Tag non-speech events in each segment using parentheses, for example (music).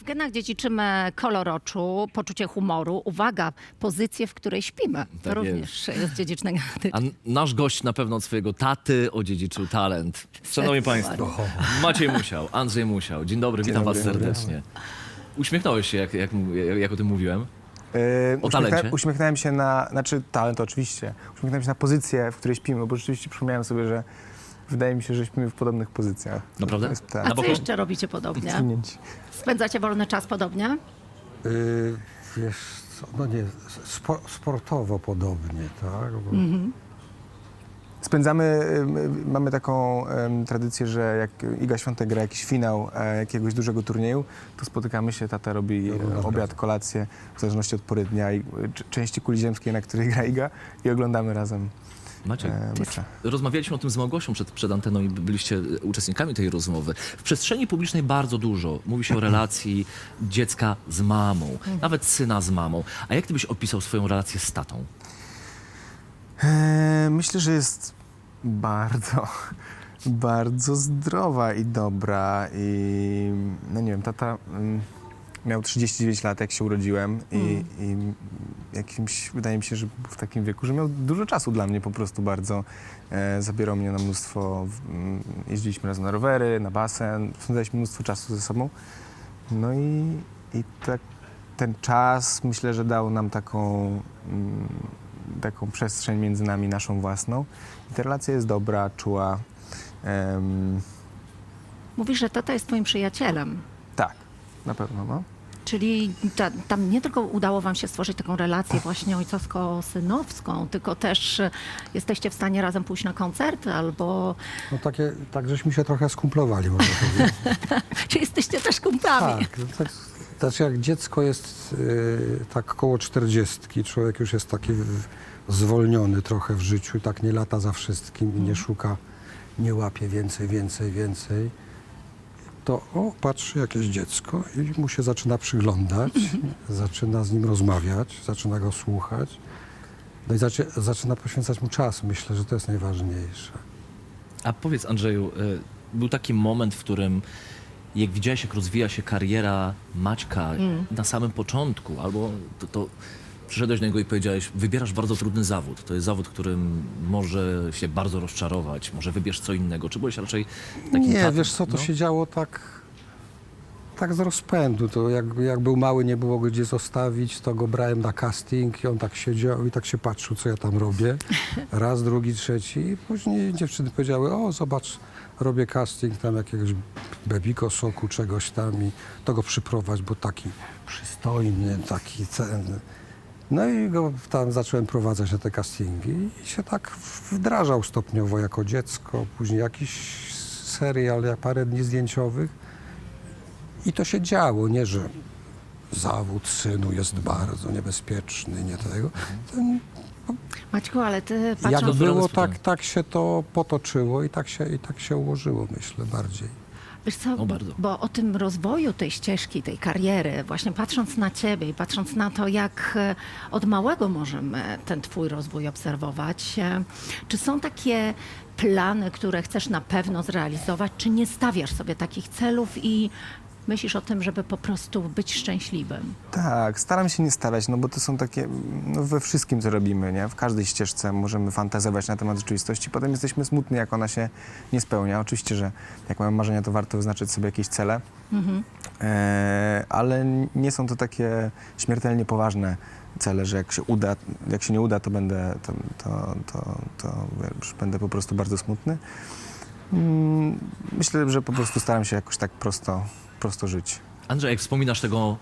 W genach dziedziczymy kolor oczu, poczucie humoru, uwaga, pozycję, w której śpimy. To Tak również jest dziedziczne genetycznie. A n- nasz gość na pewno od swojego taty odziedziczył talent. Szanowni Państwo, Maciej Musiał, Andrzej Musiał. Dzień dobry, witam dobry, Was serdecznie. Uśmiechnąłeś się, jak, jak, mu- jak, jak o tym mówiłem. Yy, O uśmiechnąłem- talencie? Uśmiechnąłem się na, znaczy talent oczywiście, uśmiechnąłem się na pozycję, w której śpimy, bo rzeczywiście przypomniałem sobie, że wydaje mi się, że śpimy w podobnych pozycjach. Naprawdę? To jest A tak. co boku? jeszcze robicie podobnie? Spędzacie wolny czas podobnie? Yy, wiesz co, no nie, spo, sportowo podobnie, tak? Bo, Spędzamy, ym, mamy taką tradycję, że jak Iga Świątek gra jakiś finał e, jakiegoś dużego turnieju, to spotykamy się, tata robi e, obiad, kolację, w zależności od pory dnia i c- części kuli ziemskiej, na której gra Iga i oglądamy razem Maciek, e, mecze. rozmawialiśmy o tym z Małgosią przed, przed anteną i byliście uczestnikami tej rozmowy. W przestrzeni publicznej bardzo dużo mówi się o relacji dziecka z mamą, nawet syna z mamą. A jak ty byś opisał swoją relację z tatą? E, Myślę, że jest bardzo, bardzo zdrowa i dobra i no nie wiem, tata mm, miał 39 lat, jak się urodziłem i, i jakimś, wydaje mi się, że był w takim wieku, że miał dużo czasu dla mnie po prostu bardzo. E, zabierał mnie na mnóstwo, mm, jeździliśmy razem na rowery, na basen, spędzaliśmy mnóstwo czasu ze sobą. No i, i tak, ten czas myślę, że dał nam taką, mm, taką przestrzeń między nami, naszą własną. I ta relacja jest dobra, czuła. Em, Mówisz, że tata jest twoim przyjacielem. Na pewno, no. Czyli ta, tam nie tylko udało wam się stworzyć taką relację właśnie ojcowsko-synowską, tylko też e, jesteście w stanie razem pójść na koncert albo... no takie, tak żeśmy się trochę skumplowali, można (laughs) powiedzieć. Czy jesteście też kumplami? tak, no tak, znaczy jak dziecko jest yy, tak koło czterdziestki, człowiek już jest taki w, zwolniony trochę w życiu tak nie lata za wszystkim i nie szuka, nie łapie więcej, więcej, więcej, to o, patrzy jakieś dziecko i mu się zaczyna przyglądać, zaczyna z nim rozmawiać, zaczyna go słuchać. No i zaczy, zaczyna poświęcać mu czas. Myślę, że to jest najważniejsze. A powiedz Andrzeju, y, był taki moment, w którym jak widziałeś, jak rozwija się kariera Maćka na samym początku, albo to, to przyszedłeś do niego i powiedziałeś, wybierasz bardzo trudny zawód. To jest zawód, którym może się bardzo rozczarować, może wybierz co innego. Czy byłeś raczej takim Nie, tatą? wiesz co, to No. się działo tak, tak z rozpędu. To jak, jak był mały, nie było gdzie zostawić, to go brałem na casting i on tak siedział i tak się patrzył, co ja tam robię. (laughs) Raz, drugi, trzeci. I później dziewczyny powiedziały, o zobacz, robię casting tam jakiegoś bebiko soku, czegoś tam i to go przyprowadź, bo taki przystojny, taki ten... No i go tam zacząłem prowadzać na te castingi i się tak wdrażał stopniowo jako dziecko, później jakiś serial, jak parę dni zdjęciowych. I to się działo, nie że zawód synu jest bardzo niebezpieczny, nie tego. Ten, Maćku, ale ty jak patrząc... do- było, tak, tak się to potoczyło i tak się, i tak się ułożyło, myślę, bardziej. Wiesz co, O, bardzo. bo o tym rozwoju tej ścieżki, tej kariery, właśnie patrząc na ciebie i patrząc na to, jak e, od małego możemy ten twój rozwój obserwować, e, czy są takie plany, które chcesz na pewno zrealizować, czy nie stawiasz sobie takich celów i myślisz o tym, żeby po prostu być szczęśliwym? Tak, staram się nie stawiać, no bo to są takie, no we wszystkim, co robimy, nie? W każdej ścieżce możemy fantazować na temat rzeczywistości, potem jesteśmy smutni, jak ona się nie spełnia. Oczywiście, że jak mamy marzenia, to warto wyznaczyć sobie jakieś cele, e, ale nie są to takie śmiertelnie poważne cele, że jak się uda, jak się nie uda, to będę, to, to, to, to wiesz, będę po prostu bardzo smutny. Mm, Myślę, że po prostu staram się jakoś tak prosto, prosto żyć. Andrzej, jak wspominasz tego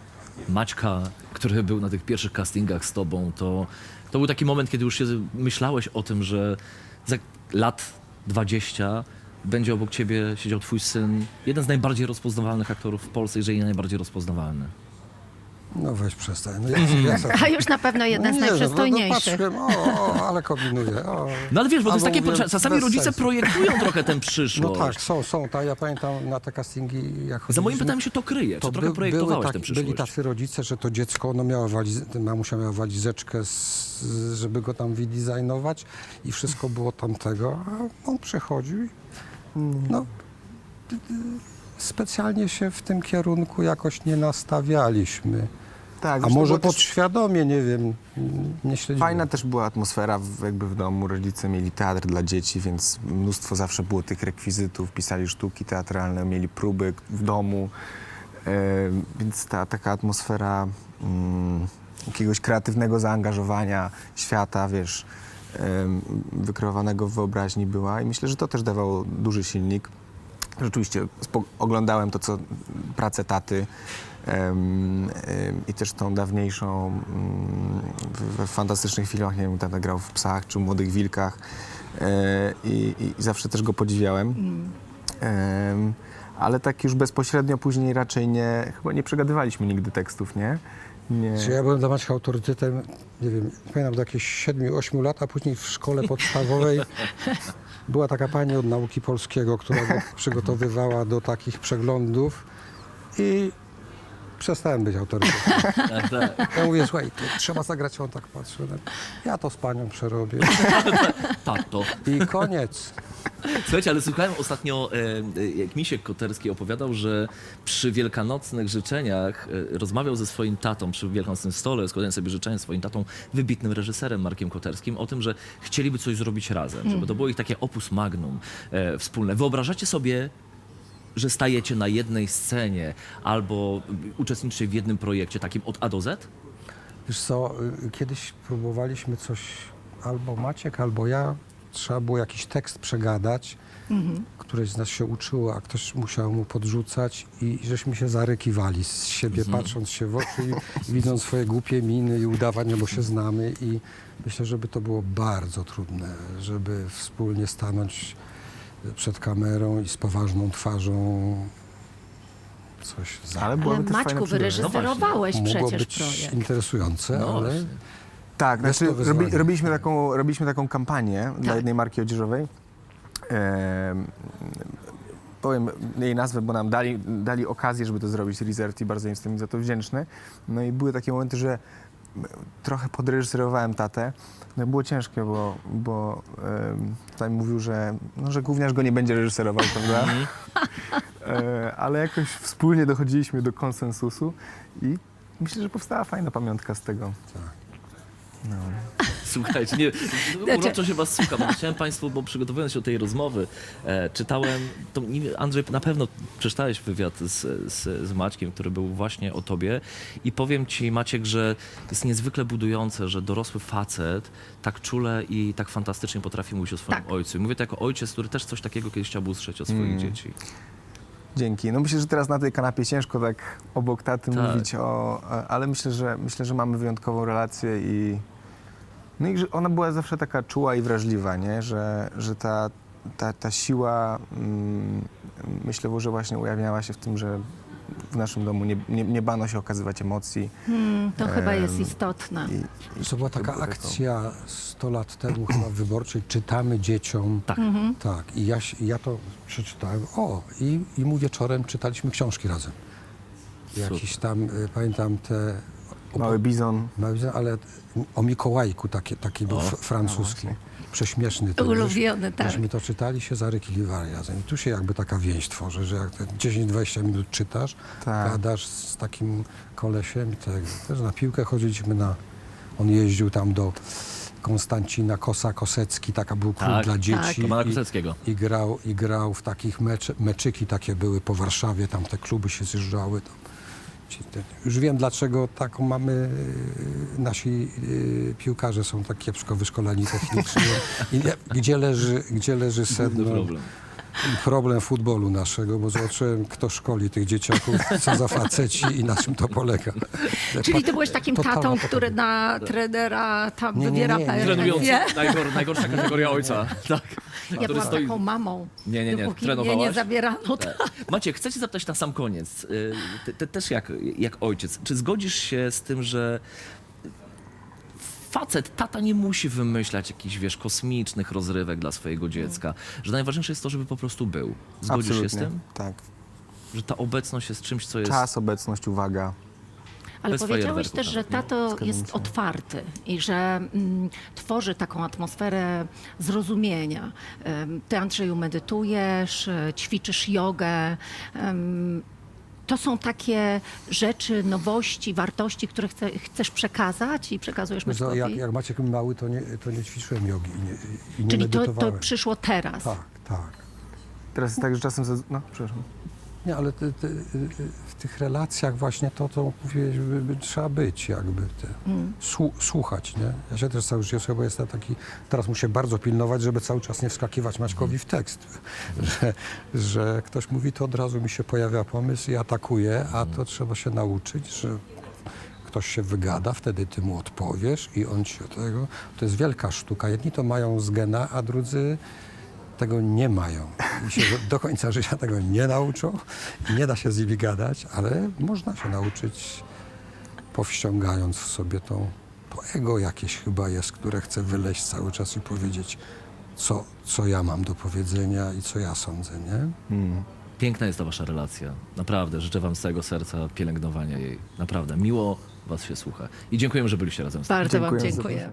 Maćka, który był na tych pierwszych castingach z tobą, to, to był taki moment, kiedy już się myślałeś o tym, że za lat 20 będzie obok ciebie siedział twój syn, jeden z najbardziej rozpoznawalnych aktorów w Polsce, jeżeli nie najbardziej rozpoznawalny. No weź przestań. No, ja, ja (laughs) sobie- A już na pewno jeden z Nie, no, no, najprzystojniejszych. patrzyłem, o, o, ale kombinuję. O. No ale wiesz, bo to jest Albo takie, mówię, czasami bez rodzice sensu. projektują (laughs) trochę tę No przyszłość. tak, są, są. Tak, ja pamiętam na te castingi, jak Za moim chodziliśmy, pytaniem się to kryje, czy trochę by- projektowałeś były tę tak- przyszłość? Byli tacy rodzice, że to dziecko, ono miało waliz, mamusia miała walizeczkę, z, żeby go tam wydizajnować i wszystko było tamtego, a on przychodził i no, specjalnie się w tym kierunku jakoś nie nastawialiśmy. Tak, A może podświadomie, nie wiem, nie śledziłem. Fajna też była atmosfera w, jakby w domu. Rodzice mieli teatr dla dzieci, więc mnóstwo zawsze było tych rekwizytów. Pisali sztuki teatralne, mieli próby w domu. E, więc ta taka atmosfera mm, jakiegoś kreatywnego zaangażowania świata, wiesz, em, wykreowanego w wyobraźni była. I myślę, że to też dawało duży silnik. Rzeczywiście oglądałem to, co pracę taty i też tą dawniejszą mm, w, w fantastycznych filmach, nie wiem, tata grał w Psach czy Młodych Wilkach e, i, i zawsze też go podziwiałem. Em, ale tak już bezpośrednio później raczej nie, chyba nie przegadywaliśmy nigdy tekstów, nie? Nie. Czy ja byłem dla Maćka autorytetem, nie wiem, pamiętam do jakieś 7-8 lat, a później w szkole podstawowej (laughs) była taka pani od nauki polskiego, która go przygotowywała do takich przeglądów i przestałem być autorytetem. (laughs) Tak, tak. Ja mówię, słuchaj, to trzeba zagrać, on tak patrzy. na mnie. Ja to z panią przerobię. (laughs) Tato. I koniec. Słuchajcie, ale słuchałem ostatnio, e, e, jak Misiek Koterski opowiadał, że przy wielkanocnych życzeniach e, rozmawiał ze swoim tatą przy wielkanocnym stole, składając sobie życzenia swoim tatą, wybitnym reżyserem Markiem Koterskim, o tym, że chcieliby coś zrobić razem, żeby to było ich takie opus magnum e, wspólne. Wyobrażacie sobie że stajecie na jednej scenie albo uczestniczycie w jednym projekcie takim od A do Z? Wiesz co, y, kiedyś próbowaliśmy coś, albo Maciek, albo ja, trzeba było jakiś tekst przegadać. Któreś z nas się uczyło, a ktoś musiał mu podrzucać i żeśmy się zarykiwali z siebie, patrząc się w oczy i widząc swoje głupie miny i udawanie, bo się znamy i myślę, żeby to było bardzo trudne, żeby wspólnie stanąć przed kamerą i z poważną twarzą coś za... Ale byłaby Ale też fajna Maćku, przygoda. wyreżyserowałeś Mogło przecież być projekt. interesujące, No ale właśnie. Tak, znaczy to robi, robiliśmy, taką, robiliśmy taką kampanię dla Tak. jednej marki odzieżowej. Em, powiem jej nazwę, bo nam dali, dali okazję, żeby to zrobić, Resort i bardzo jestem za to wdzięczny. No i były takie momenty, że trochę podreżyserowałem tatę. No było ciężkie, bo, bo em, tutaj mówił, że, no, że gówniarz go nie będzie reżyserował, (laughs) prawda? E, ale jakoś wspólnie dochodziliśmy do konsensusu i myślę, że powstała fajna pamiątka z tego. No. Słuchajcie, nie, uroczo się was słucham. Chciałem Państwu, bo przygotowując się do tej rozmowy, e, czytałem, to Andrzej, na pewno przeczytałeś wywiad z, z, z Maćkiem, który był właśnie o tobie i powiem ci, Maciek, że jest niezwykle budujące, że dorosły facet tak czule i tak fantastycznie potrafi mówić o swoim Tak. ojcu. I mówię to jako ojciec, który też coś takiego kiedyś chciałby usłyszeć od swoich Mm. dzieci. Dzięki. No myślę, że teraz na tej kanapie ciężko tak obok taty Tak. mówić o... Ale myślę, że myślę, że mamy wyjątkową relację i... No i że ona była zawsze taka czuła i wrażliwa, nie? Że, że ta, ta, ta siła mm, myślę, że właśnie ujawniała się w tym, że w naszym domu nie, nie, nie bano się okazywać emocji. Hmm, to chyba jest istotne. I, i To była taka akcja 100 lat temu chyba w wyborczej, czytamy dzieciom. Tak. Tak, i ja, się- ja to przeczytałem. O, i, i mu wieczorem czytaliśmy książki razem. Jakiś tam, y, pamiętam te... Mały bizon. Mały, ale o Mikołajku taki, taki był francuski. Prześmieszny. ten. Ulubiony, tak. Żeśmy to czytali, się zarykiliwali razem. I tu się jakby taka więź tworzy, że jak te 10-20 minut czytasz, Tak. gadasz z takim kolesiem. Tak, też na piłkę chodziliśmy na... On jeździł tam do Konstancina Kosa Kosecki, taka był klub Tak. dla dzieci. Romana i, Koseckiego. i, grał, I grał w takich meczy, meczyki takie były po Warszawie, tam te kluby się zjeżdżały. Tam. Już wiem, dlaczego taką mamy, y, nasi y, piłkarze są tak kiepsko wyszkoleni technicznie. (laughs) I gdzie, leży, gdzie leży sedno, problem. Problem futbolu naszego, bo zobaczyłem, kto szkoli tych dzieciaków, co za faceci i na czym to polega. Czyli ty byłeś takim Totalna tatą, który na trenera tam Nie, nie, wybiera nie, nie. Trenujący, perfekcję? najgor, najgorsza kategoria ojca. Tak. Ja byłam stoi- taką mamą. Nie, nie, nie. Dopóki mnie nie Trenowałaś? zabierano. Tak. Maciek, chcę cię zapytać na sam koniec. y, Ty, ty też jak, jak ojciec. Czy zgodzisz się z tym, że facet, tata nie musi wymyślać jakichś, wiesz, kosmicznych rozrywek dla swojego dziecka? Że najważniejsze jest to, żeby po prostu był. Zgodzisz się z Absolutnie. tym? Tak. Że ta obecność jest czymś, co jest... Czas, obecność, uwaga. Ale Bez powiedziałeś też, że tato Zgadzam jest otwarty i że mm, tworzy taką atmosferę zrozumienia. Ty, Andrzeju, medytujesz, e, ćwiczysz jogę. To są takie rzeczy, nowości, wartości, które chce, chcesz przekazać i przekazujesz co, Maćkowi? jak, jak Maciek mały, to nie, to nie ćwiczyłem jogi i nie, i nie Czyli to, to medytowałem. przyszło teraz. Tak, tak. Teraz jest tak, że czasem... Ze... No, przepraszam. Ale ty, ty, y, w tych relacjach właśnie to, co mówiłeś, by, by, trzeba być jakby. Te, słu, słuchać, nie? Ja się też cały życie bo jestem taki, teraz muszę bardzo pilnować, żeby cały czas nie wskakiwać Maćkowi w tekst. (laughs) Że, że ktoś mówi, to od razu mi się pojawia pomysł i atakuje, a to trzeba się nauczyć, że ktoś się wygada, wtedy ty mu odpowiesz i on ci tego... To jest wielka sztuka. Jedni to mają z gena, a drudzy tego nie mają. I się do końca życia tego nie nauczą i nie da się z nimi gadać, ale można się nauczyć powściągając w sobie tą, to ego jakieś chyba jest, które chce wyleźć cały czas i powiedzieć, co, co ja mam do powiedzenia i co ja sądzę, nie? Piękna jest ta wasza relacja. Naprawdę. Życzę wam z całego serca pielęgnowania jej. Naprawdę. Miło was się słucha. I dziękujemy, że byliście razem z nami. Bardzo Wam Dziękuję za dziękuję.